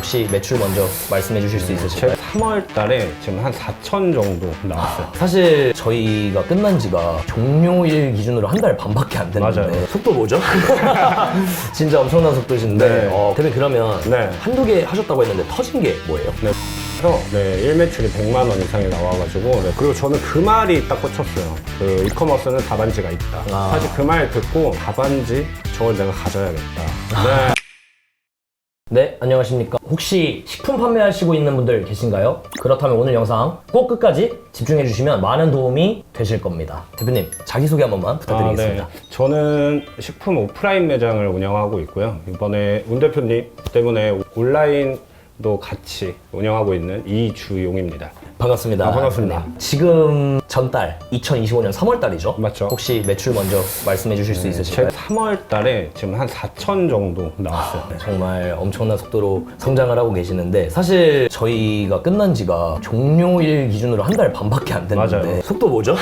혹시 매출 먼저 말씀해 주실 수 있으실까요? 제 3월 달에 지금 한 4천 정도 나왔어요. 사실 저희가 끝난 지가 종료일 기준으로 한 달 반밖에 안 됐는데 맞아요. 속도 뭐죠? 진짜 엄청난 속도신데 네. 어, 대표님 그러면 네. 한두 개 하셨다고 했는데 터진 게 뭐예요? 네. 그래서 네, 1매출이 100만 원 이상이 나와가지고 네, 그리고 저는 그 말이 딱 꽂혔어요. 그 이커머스는 답안지가 있다. 아. 사실 그 말 듣고 답안지 저걸 내가 가져야겠다. 네. 네, 안녕하십니까. 혹시 식품 판매하시고 있는 분들 계신가요? 그렇다면 오늘 영상 꼭 끝까지 집중해 주시면 많은 도움이 되실 겁니다. 대표님, 자기소개 한 번만 부탁드리겠습니다. 아, 네. 저는 식품 오프라인 매장을 운영하고 있고요. 이번에 운 대표님 때문에 온라인도 같이 운영하고 있는 이주용입니다. 반갑습니다. 아, 반갑습니다. 네. 지금 전달 2025년 3월 달이죠? 맞죠. 혹시 매출 먼저 말씀해 주실 수 제 있으실까요? 3월 달에 지금 한 4천 정도 나왔어요. 네, 정말 엄청난 속도로 성장을 하고 계시는데 사실 저희가 끝난 지가 종료일 기준으로 한 달 반밖에 안 됐는데 맞아요. 속도 뭐죠?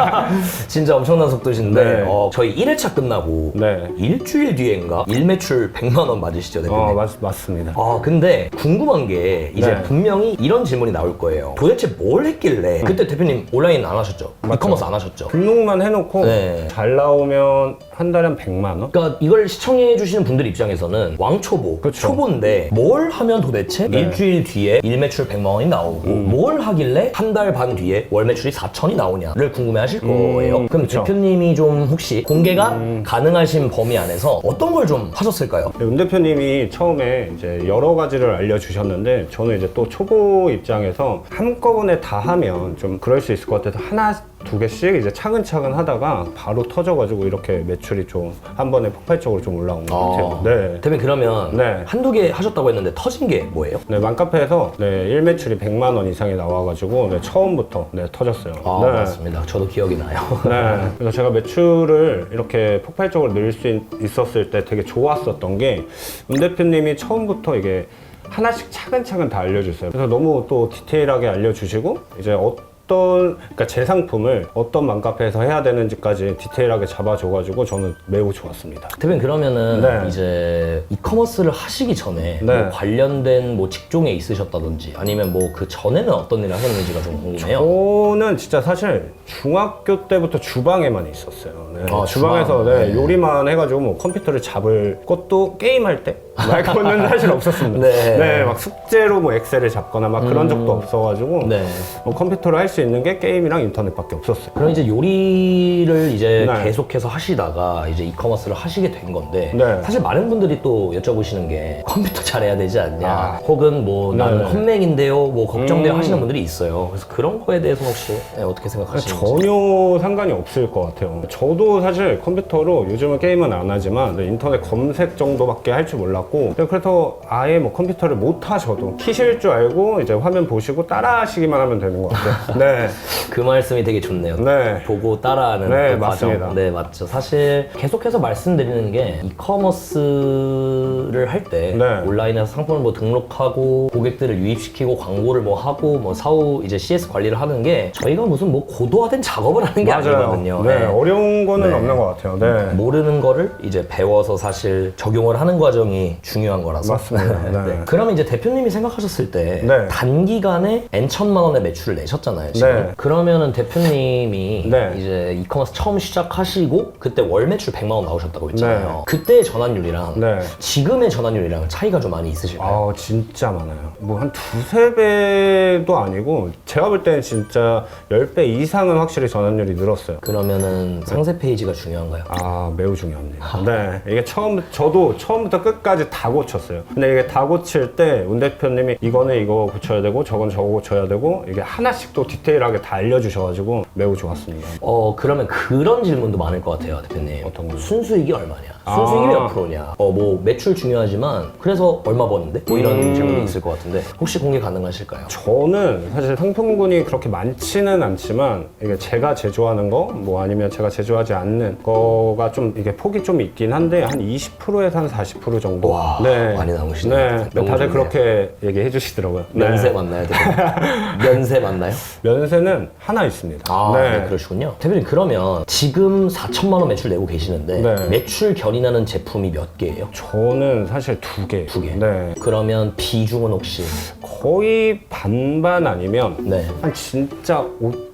진짜 엄청난 속도신데 네. 어, 저희 1회차 끝나고 네. 일주일 뒤엔가 일매출 100만 원 맞으시죠 대표님? 어, 맞, 맞습니다. 아 근데 궁금한 게 이제 네. 분명히 이런 질문이 나올 거예요 도대체 뭘 했길래 그때 대표님 온라인 안 하셨죠? 맞죠. 이커머스 안 하셨죠? 등록만 해놓고 네. 잘 나오면 한 달에 한 100만 원? 그러니까 이걸 시청해 주시는 분들 입장에서는 왕초보, 그쵸. 초보인데 뭘 하면 도대체 네. 음. 일주일 뒤에 일 매출 100만 원이 나오고 뭘 하길래 한 달 반 뒤에 월 매출이 4천이 나오냐를 궁금해 하실 거예요. 그럼 그쵸. 음. 대표님이 좀 혹시 공개가 가능하신 범위 안에서 어떤 걸 좀 하셨을까요? 네, 운 대표님이 처음에 이제 여러 가지를 알려주셨는데 저는 이제 또 초보 입장에서 한꺼번에 다 하면 좀 그럴 수 있을 것 같아서 하나 두 개씩 이제 차근차근 하다가 바로 터져가지고 이렇게 매출이 좀 한 번에 폭발적으로 좀 올라온 것 같아요. 네. 대표님 그러면 네. 한두 개 하셨다고 했는데 터진 게 뭐예요? 네, 맘카페에서 네, 1매출이 100만 원 이상이 나와가지고 네, 처음부터 네, 터졌어요. 아 네. 맞습니다. 저도 기억이 나요. 네. 그래서 제가 매출을 이렇게 폭발적으로 늘릴 수 있- 있었을 때 되게 좋았었던 게, 문 대표님이 처음부터 이게 하나씩 차근차근 다 알려주세요. 그래서 너무 또 디테일하게 알려주시고, 이제 어 떤, 그러니까 제 상품을 어떤 맘카페에서 해야 되는지까지 디테일하게 잡아줘가지고 저는 매우 좋았습니다. 대표님 그러면은 네. 이제 이커머스를 하시기 전에 네. 뭐 관련된 뭐 직종에 있으셨다든지 아니면 뭐 그 전에는 어떤 일을 하셨는지가 좀 궁금해요. 저는 진짜 사실 중학교 때부터 주방에만 있었어요. 네. 아, 주방에서 주방. 네, 네. 요리만 해가지고 뭐 컴퓨터를 잡을 것도 게임할 때 말고는 사실 없었습니다. 네. 네. 막 숙제로 뭐 엑셀을 잡거나 막 그런 적도 없어가지고 네. 뭐 컴퓨터로 할수 있는 게 게임이랑 인터넷밖에 없었어요. 그럼 이제 요리를 이제 네. 계속해서 하시다가 이제 이커머스를 하시게 된 건데 네. 사실 많은 분들이 또 여쭤보시는 게 컴퓨터 잘해야 되지 않냐 아. 혹은 뭐 나는 네. 컴맹인데요 뭐 걱정돼요 음. 하시는 분들이 있어요 그래서 그런 거에 대해서 혹시 네, 어떻게 생각하시는지 전혀 상관이 없을 것 같아요. 저도 사실 컴퓨터로 요즘은 게임은 안 하지만 네, 인터넷 검색 정도밖에 할 줄 몰랐고 네, 그래서 아예 뭐 컴퓨터를 못 하셔도 키실 줄 알고 이제 화면 보시고 따라 하시기만 하면 되는 것 같아요. 네. 그 말씀이 되게 좋네요 네. 보고 따라하는 네, 그 과정. 맞습니다. 네, 맞죠. 사실 계속해서 말씀드리는 게 이커머스를 할 때 네. 온라인에서 상품을 뭐 등록하고 고객들을 유입시키고 광고를 뭐 하고 뭐 사후 이제 CS 관리를 하는 게 저희가 무슨 뭐 고도화된 작업을 하는 게 아니거든요. 네, 네. 어려운 거는 네. 없는 것 같아요. 네. 모르는 거를 이제 배워서 사실 적용을 하는 과정이 중요한 거라서. 맞습니다. 네. 그러면 이제 대표님이 생각하셨을 때 네. 단기간에 N천만 원의 매출을 내셨잖아요. 지금. 네. 그러면은 대표님이 네. 이제 이커머스 처음 시작하시고 그때 월 매출 100만 원 나오셨다고 했잖아요. 네. 그때의 전환율이랑 네. 지금의 전환율이랑 차이가 좀 많이 있으실까요? 아 진짜 많아요. 뭐 한 두세 배도 아니고 제가 볼 때는 진짜 10배 이상은 확실히 전환율이 늘었어요. 그러면은 상세 페이지가 중요한가요? 아 매우 중요합니다. 네 이게 처음 저도 처음부터 끝까지 다 고쳤어요. 근데 이게 다 고칠 때 운 대표님이 이거는 이거 고쳐야 되고 저건 저거 고쳐야 되고 이게 하나씩 또 디테일 하게 다 알려주셔가지고 매우 좋았습니다. 어 그러면 그런 질문도 많을 것 같아요 대표님 어떤 거요? 순수익이 얼마냐 순수익이 아. 몇 프로냐 어 뭐 매출 중요하지만 그래서 얼마 버는데 뭐 이런 음. 질문도 있을 것 같은데 혹시 공개 가능하실까요? 저는 사실 상품군이 그렇게 많지는 않지만 이게 제가 제조하는 거 뭐 아니면 제가 제조하지 않는 거가 좀 이게 폭이 좀 있긴 한데 한 20%에서 한 40% 정도. 와, 많이 나오시네요. 네, 너무 다들 좋네요. 그렇게 얘기해 주시더라고요. 네. 면세 맞나요 대표님? 면세 맞나요? 연세는 하나 있습니다. 아, 네. 그러시군요. 대표님 그러면 지금 4천만 원 매출 내고 계시는데 네. 매출 견인하는 제품이 몇 개예요? 저는 사실 두 개. 두 개. 네. 그러면 비중은 혹시 거의 반반 아니면 네. 한 진짜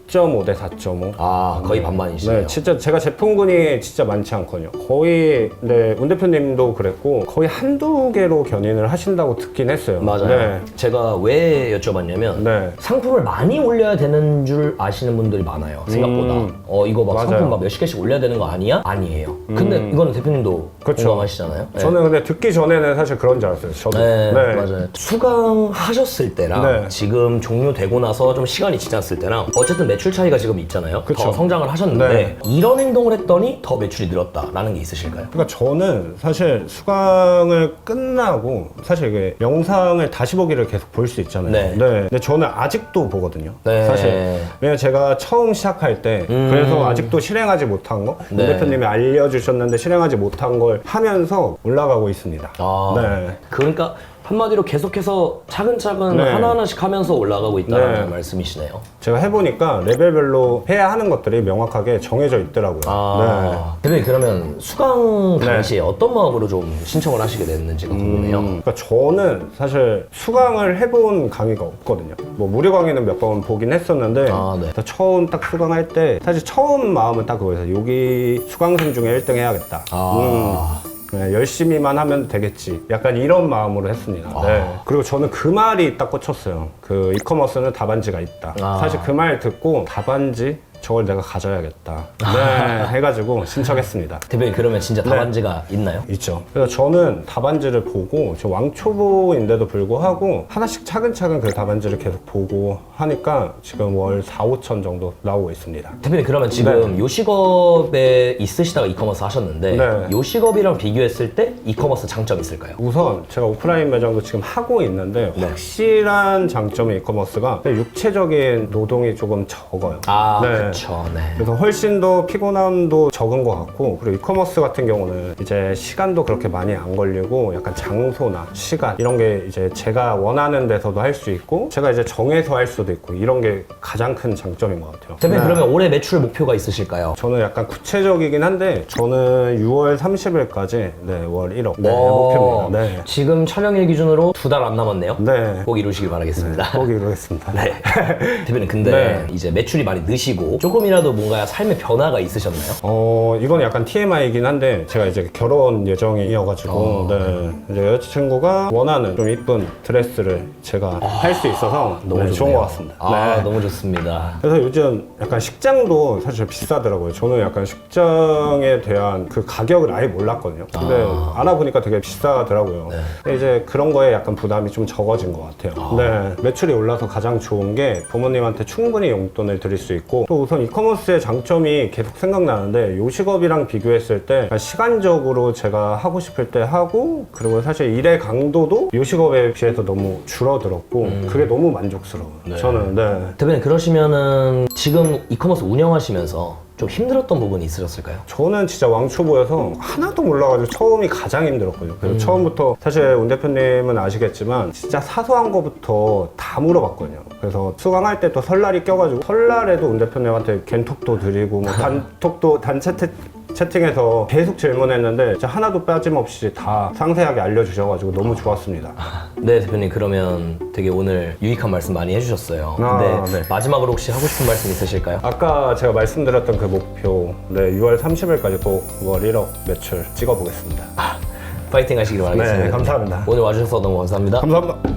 5.5대 4.5. 아 거의 반반이시네요. 네, 진짜 제가 제품군이 진짜 많지 않거든요. 거의 네, 운 대표님도 그랬고 거의 한두 개로 견인을 하신다고 듣긴 했어요. 맞아요. 네. 제가 왜 여쭤봤냐면 네. 상품을 많이 올려야 되는 줄 아시는 분들이 많아요. 생각보다. 음. 어 이거 막 맞아요. 음. 상품 막 몇십 개씩 올려야 되는 거 아니야? 아니에요. 근데 이거는 대표님도 그렇죠. 공감하시잖아요. 네. 저는 근데 듣기 전에는 사실 그런 줄 알았어요. 저도. 네, 맞아요. 수강하셨을 때랑 네. 지금 종료되고 나서 좀 시간이 지났을 때랑 어쨌든 매출 차이가 지금 있잖아요. 그쵸. 더 성장을 하셨는데 네. 이런 행동을 했더니 더 매출이 늘었다라는 게 있으실까요? 그러니까 저는 사실 수강을 끝나고 사실 이게 영상을 다시 보기를 계속 볼 수 있잖아요. 네. 근데 저는 아직도 보거든요. 네. 사실 왜냐면 제가 처음 시작할 때 그래서 아직도 실행하지 못한 거, 문 네. 대표님이 알려주셨는데 실행하지 못한 걸 하면서 올라가고 있습니다. 아, 네. 그러니까 한마디로 계속해서 차근차근 네. 하나하나씩 하면서 올라가고 있다는 네. 말씀이시네요. 제가 해보니까 레벨별로 해야 하는 것들이 명확하게 정해져 있더라고요. 아, 대표님 그러면 수강 네. 당시에 어떤 마음으로 좀 신청을 하시게 됐는지가 궁금해요. 음, 그러니까 저는 사실 수강을 해본 강의가 없거든요. 뭐 무료 강의는 몇 번 보긴 했었는데 아, 네. 처음 딱 수강할 때 사실 처음 마음은 딱 그거였어요. 여기 수강생 중에 1등 해야겠다. 아. 음. 네, 열심히만 하면 되겠지. 약간 이런 마음으로 했습니다. 아. 네. 그리고 저는 그 말이 딱 꽂혔어요. 그 이커머스는 답안지가 있다. 아. 사실 그 말 듣고 답안지 저걸 내가 가져야겠다. 네, 해가지고 신청했습니다. 대표님 그러면 진짜 네. 답안지가 있나요? 있죠. 그래서 저는 답안지를 보고 저 왕초보인데도 불구하고 하나씩 차근차근 그 답안지를 계속 보고 하니까 지금 월 4, 5천 정도 나오고 있습니다. 대표님 그러면 지금 요식업에 있으시다가 이커머스 하셨는데 네. 요식업이랑 비교했을 때 이커머스 장점 이 있을까요? 우선 제가 오프라인 매장도 지금 하고 있는데 네. 확실한 장점이 이커머스가 육체적인 노동이 조금 적어요. 아 네. 그쵸 네. 그래서 훨씬 더 피곤함도 적은 것 같고 그리고 이커머스 같은 경우는 이제 시간도 그렇게 많이 안 걸리고 약간 장소나 시간 이런 게 이제 제가 원하는 데서도 할 수 있고 제가 이제 정해서 할 수도 있고 이런 게 가장 큰 장점인 것 같아요. 대표님 네. 그러면 올해 매출 목표가 있으실까요? 저는 약간 구체적이긴 한데 저는 6월 30일까지 네, 월 1억 네, 오, 목표입니다. 네. 지금 촬영일 기준으로 두 달 안 남았네요. 네. 꼭 이루시길 바라겠습니다. 꼭 이루겠습니다. 네. 대표님 근데 네. 이제 매출이 많이 느시고 조금이라도 뭔가 삶의 변화가 있으셨나요? 어, 이건 약간 TMI이긴 한데, 제가 이제 결혼 예정이어가지고, 어. 네. 이제 여자친구가 원하는 좀 이쁜 드레스를 제가 할 수 있어서 너무 네, 좋은 좋네요. 것 같습니다. 아 네. 너무 좋습니다. 그래서 요즘 약간 식장도 사실 비싸더라고요. 저는 약간 식장에 대한 그 가격을 아예 몰랐거든요. 근데 아. 알아보니까 되게 비싸더라고요. 네. 근데 이제 그런 거에 약간 부담이 좀 적어진 것 같아요. 네. 매출이 올라서 가장 좋은 게 부모님한테 충분히 용돈을 드릴 수 있고 또 우선 이커머스의 장점이 계속 생각나는데 요식업이랑 비교했을 때 약간 시간적으로 제가 하고 싶을 때 하고 그리고 사실 일의 강도도 요식업에 비해서 너무 줄어들었고 그게 너무 만족스러워요. 저는 네. 대표님 그러시면은 지금 이커머스 운영하시면서 좀 힘들었던 부분이 있으셨을까요? 저는 진짜 왕초보여서 하나도 몰라가지고 처음이 가장 힘들었거든요. 음. 그래서 처음부터 사실 운 대표님은 아시겠지만 진짜 사소한 거부터 다 물어봤거든요. 그래서 수강할 때 또 설날이 껴가지고 설날에도 운 대표님한테 겐톡도 드리고 뭐 단톡도 단체 채, 채팅해서 계속 질문했는데 진짜 하나도 빠짐없이 다 상세하게 알려주셔가지고 너무 좋았습니다. 네 대표님 그러면 되게 오늘 유익한 말씀 많이 해주셨어요. 아, 근데 네. 마지막으로 혹시 하고 싶은 말씀 있으실까요? 아까 제가 말씀드렸던 그 목표 네 6월 30일까지 꼭월 1억 매출 찍어보겠습니다. 파이팅 하시길 바라겠습니다. 네, 감사합니다. 오늘 와주셔서 너무 감사합니다. 감사합니다.